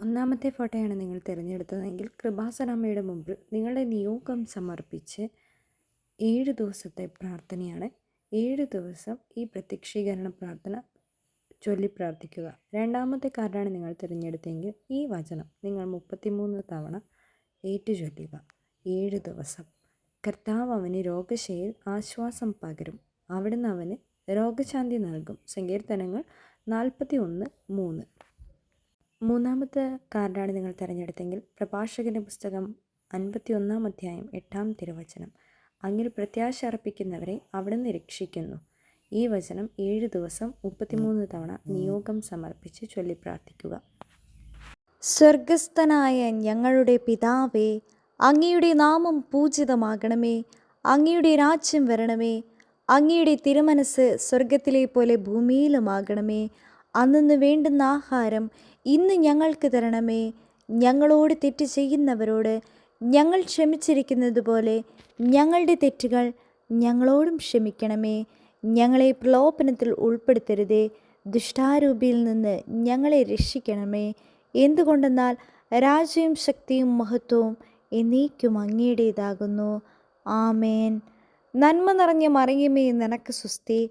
ഒന്നാമത്തെ ഫോട്ടോയാണ് നിങ്ങൾ തിരഞ്ഞെടുത്തതെങ്കിൽ കൃപാസനാമ്മയുടെ മുമ്പിൽ നിങ്ങളുടെ നിയോഗം സമർപ്പിച്ച് ഏഴ് ദിവസത്തെ പ്രാർത്ഥനയാണ്. ഏഴ് ദിവസം ഈ പ്രത്യക്ഷീകരണ പ്രാർത്ഥന ചൊല്ലി പ്രാർത്ഥിക്കുക. രണ്ടാമത്തെ കാർഡാണ് നിങ്ങൾ തിരഞ്ഞെടുത്തതെങ്കിൽ ഈ വചനം നിങ്ങൾ മുപ്പത്തിമൂന്ന് തവണ ഏറ്റു ചൊല്ലുക ഏഴ് ദിവസം. കർത്താവ് അവന് രോഗശയിൽ ആശ്വാസം പകരും. അവിടുന്ന് അവന് രോഗശാന്തി നൽകും. സങ്കീർത്തനങ്ങൾ നാൽപ്പത്തി ഒന്ന് മൂന്ന്. മൂന്നാമത്തെ കാർഡാണ് നിങ്ങൾ തിരഞ്ഞെടുത്തെങ്കിൽ പ്രഭാഷകന്റെ പുസ്തകം അൻപത്തി ഒന്നാം അധ്യായം എട്ടാം തിരുവചനം. അങ്ങിൽ പ്രത്യാശ അർപ്പിക്കുന്നവരെ അവിടുന്ന് രക്ഷിക്കുന്നു. ഈ വചനം ഏഴ് ദിവസം മുപ്പത്തിമൂന്ന് തവണ നിയോഗം സമർപ്പിച്ച് ചൊല്ലി പ്രാർത്ഥിക്കുക. സ്വർഗസ്ഥനായ ഞങ്ങളുടെ പിതാവേ അങ്ങയുടെ നാമം പൂജിതമാകണമേ അങ്ങയുടെ രാജ്യം വരണമേ അങ്ങയുടെ തിരുമനസ് സ്വർഗത്തിലെ പോലെ ഭൂമിയിലുമാകണമേ അന്നു വേണ്ടുന്ന ആഹാരം ഇന്ന് ഞങ്ങൾക്ക് തരണമേ. ഞങ്ങളോട് തെറ്റ് ചെയ്യുന്നവരോട് ഞങ്ങൾ ക്ഷമിച്ചിരിക്കുന്നത് പോലെ ഞങ്ങളുടെ തെറ്റുകൾ ഞങ്ങളോടും ക്ഷമിക്കണമേ. ഞങ്ങളെ പ്രലോഭനത്തിൽ ഉൾപ്പെടുത്തരുതേ. ദുഷ്ടാരൂപിയിൽ നിന്ന് ഞങ്ങളെ രക്ഷിക്കണമേ. എന്തുകൊണ്ടെന്നാൽ രാജ്യവും ശക്തിയും മഹത്വവും എന്നേക്കും അങ്ങയുടേതാകുന്നു. ആമേൻ. നന്മ നിറഞ്ഞ മറിയമേ നിനക്ക് സുസ്തി